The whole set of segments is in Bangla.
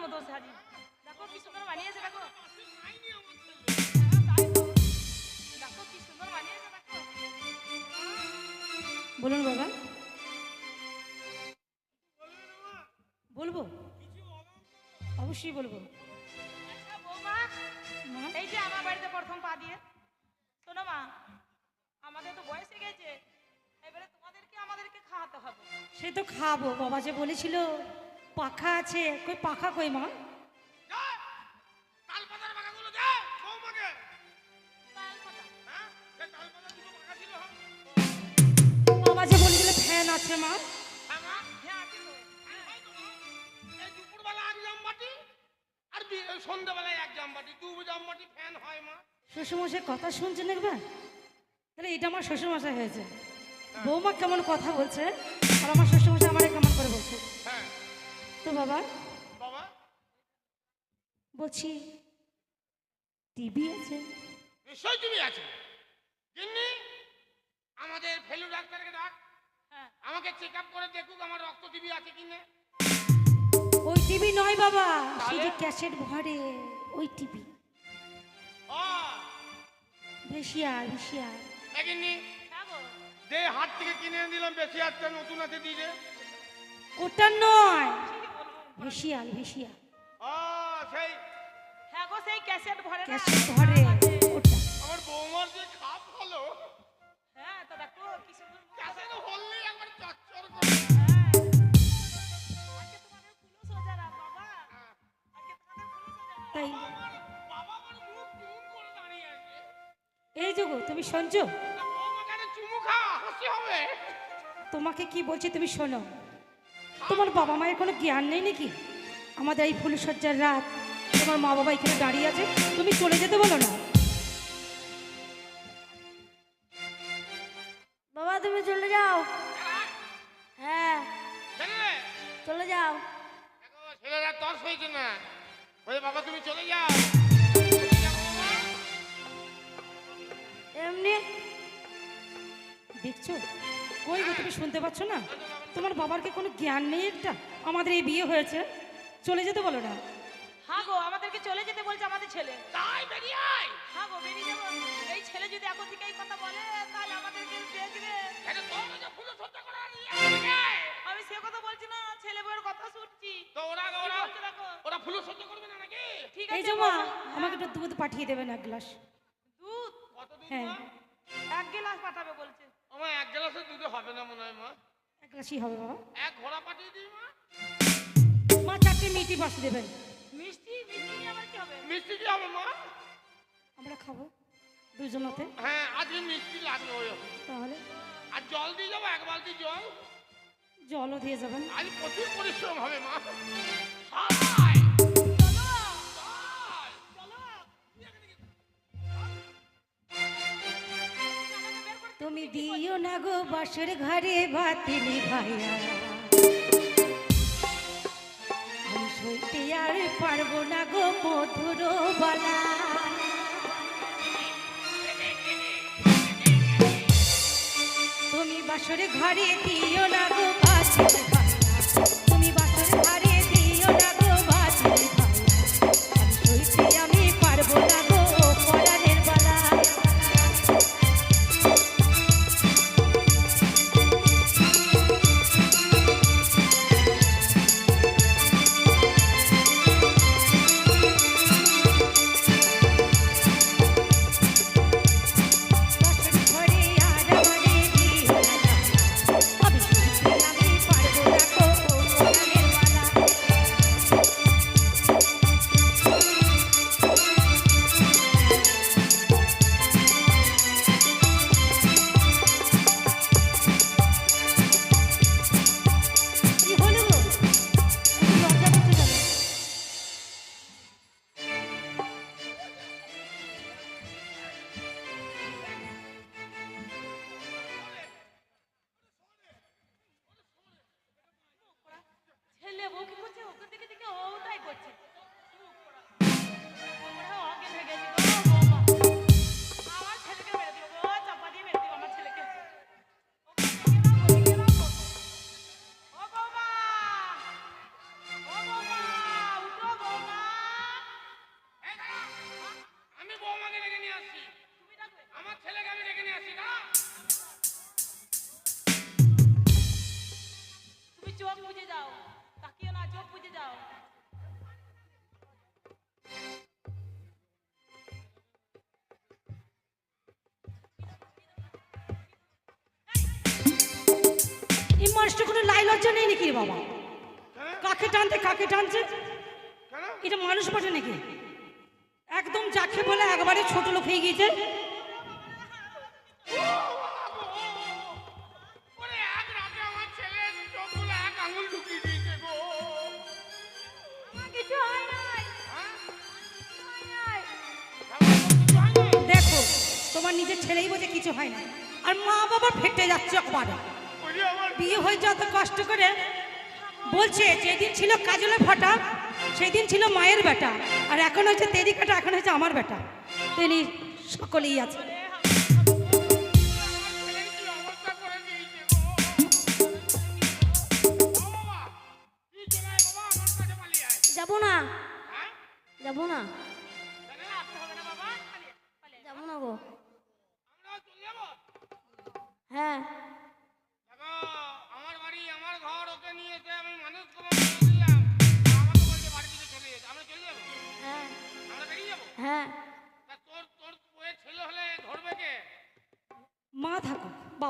আমার ছেলে। তাই দেখো কি সুন্দর বানিয়েছে দেখো। বলুন বাবা? বলব? অবশ্যই বলব। আচ্ছা এই যে আমার বাড়িতে প্রথম পা দিয়ে। শোনো মা আমাদের তো বয়স হয়ে গেছে এবারে তোমাদেরকে আমাদেরকে খাওয়াতে হবে। সে তো খাব বাবা যে বলেছিল। পাখা আছে কই পাখা কই মা। হ্যাঁ? বাবা যে বলেছিল ফ্যান আছে মা। হ্যাঁ? হ্যাঁ এক জামবাটি, আর বি- এক জামবাটি দু জামবাটি ফ্যান হয় মা। শ্বশুরমশাই কথা শুনছেন একবার? তাহলে এটা আমার শ্বশুরমশাই হয়েছে। বৌমা কেমন কথা বলছে? আর আমার শ্বশুরমশাই আমারে কেমন করে বলছে? হ্যাঁ। তো বাবা? বাবা? বলছি টিভি আছে? তুমি আছে। জিন্নি আমাদের ফেলু ডাক্তারকে ডাক। হ্যাঁ। আমাকে চেক আপ করে দেখুক আমার রক্ত টিভি আছে কি না ওই টিভি নয় বাবা ক্যাসেট ভরে ওই টিভি। ও। ভেসিয়ার ভেসিয়ার দেখিনি হ্যাঁ গো দে হাট থেকে কিনে এনে দিলাম বেশি হাতটা নতুন হাতে দিয়ে দে ওটা নয় ভেসিয়াল ভেসিয়াল ও সেই হ্যাঁ গো সেই ক্যাসেট ভরে না? ক্যাসেট ভরে। ওটা। আমার বৌমার যে খাপ ভালো হ্যাঁ তো দেখো কি সুন্দর। ক্যাসেট একবার চচ্চর করে। হ্যাঁ। তাই। এই যোগো তুমি শুনছো? তা চুমু খা হবে। তোমাকে কি বলছি তুমি শোনো? তোমার বাবা মায়ের কোনো জ্ঞান নেই নাকি? আমাদের এই ফুলসজ্জার রাত তোমার মা বাবা এখানে দাঁড়িয়ে আছে তুমি চলে যেতে বলো না। বাবা তুমি চলে যাও। হ্যাঁ চলে যাও। ছেলেরা তর না। বাবা তুমি চলে যাও। এমনি? দেখছ? কই গো তুমি শুনতে পাচ্ছ না? তোমার বাবার কি কোনো জ্ঞান নেই একটা? আমাদের এই বিয়ে হয়েছে। চলে যেতে বলো না। হ্যাঁ গো আমাদেরকে চলে যেতে বলছে আমাদের ছেলে। তাই বেরিয়ে আয়! হ্যাঁ গো বেরিয়ে যাব। এই ছেলে যদি এখন থেকে এই কথা বলে তাহলে আমাদেরকে দেখবে এটা তোর যে ফুলো সজ্জা করা আর আমাকে। আমি সে কথা বলছি না ছেলে বউয়ের কথা শুনছি। তো ওরা ওরা দেখো? ওরা ফুলো সজ্জা করবে না নাকি? ঠিক আছে এই যে মা আমাকে একটু দুধ পাঠিয়ে দেবেন এক গ্লাস। দুধ? কত দুধ হ্যাঁ। মা? এক গ্লাস পাঠাবে বলছে। আমার এক গ্লাসের দুধে হবে না মনে হয় মা। এক হবে বাবা। এক ঘোড়া পাঠিয়ে দিই মা? মা চারটে মিষ্টি পাঠিয়ে দেবেন। মিষ্টি মিষ্টি আবার কি হবে? মিষ্টি কি হবে মা? আমরা খাব দুজনাতে হ্যাঁ আজকে মিষ্টি লাগবে ওই তাহলে? আর জল দিয়ে যাব এক বালতি জল? জলও দিয়ে যাবেন। আজ প্রচুর পরিশ্রম হবে মা। তুমি দিও না গো বাসর ঘরে বাতিলি ভাইয়া। সইতে আর পারব না গো মধুর বালা। তুমি বাসর ঘরে দিও না গো ভাইয়া। তুমি বাসর ঘরে তাকিও না চোখ বুঝে যাও। এই মানুষটা কোনো লাই লজ্জা নেই নাকি বাবা? কাকে টানতে কাকে টানছে? এটা মানুষ বটে নাকি? একদম যাকে বলে একবারে ছোট লোক হয়ে গিয়েছে। আমার নিজের ছেলেই বোঝে কিছু হয় না। আর মা বাবা ফেটে যাচ্ছে একবারে। বিয়ে হয়ে যত কষ্ট করে বলছে, যেদিন ছিল কাজলে ফাটা সেদিন ছিল মায়ের বেটা। আর এখন হচ্ছে তেরিকাটা, এখন হচ্ছে আমার বেটা। তিনি সকলেই আছে।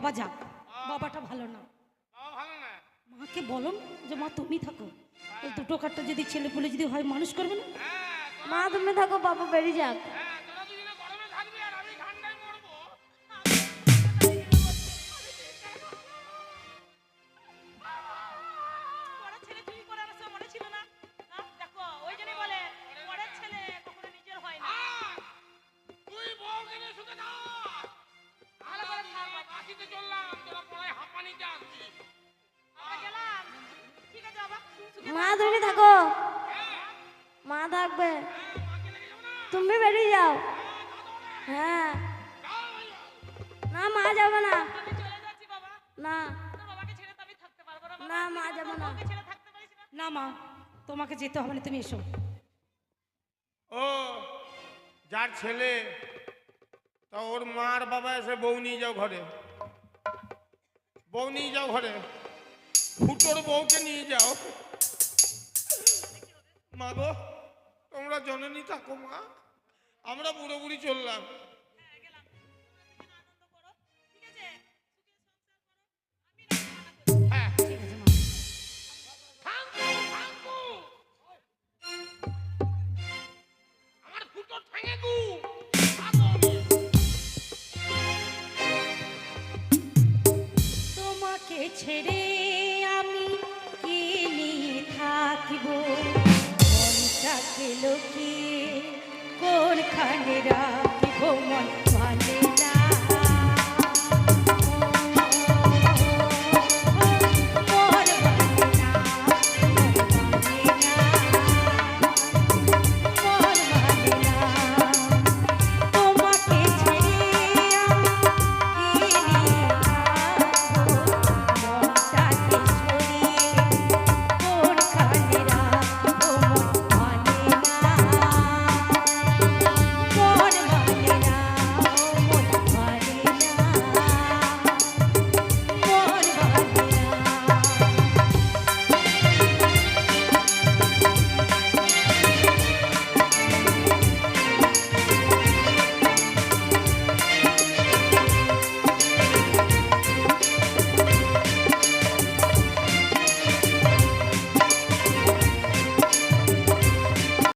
বাবা যাক, বাবাটা ভালো না। মাকে বলো যে, মা, তুমি থাকো। দুটো কাঠটা যদি ছেলে পুলে যদি হয়, মানুষ করবে না? মা, তুমি থাকো, বাবা বেরিয়ে যাক। হ্যাঁ। না না মা না। না। মা তোমাকে যেতে হবে না তুমি এসো। ও যার ছেলে তা ওর মার বাবা এসে বউ নিয়ে যাও ঘরে। বউ নিয়ে যাও ঘরে। ফুটোর বউকে নিয়ে যাও। মা গো তোমরা জননী থাকো মা। আমরা বুড়ো বুড়ি চললাম। কোথায় রাখিব মন।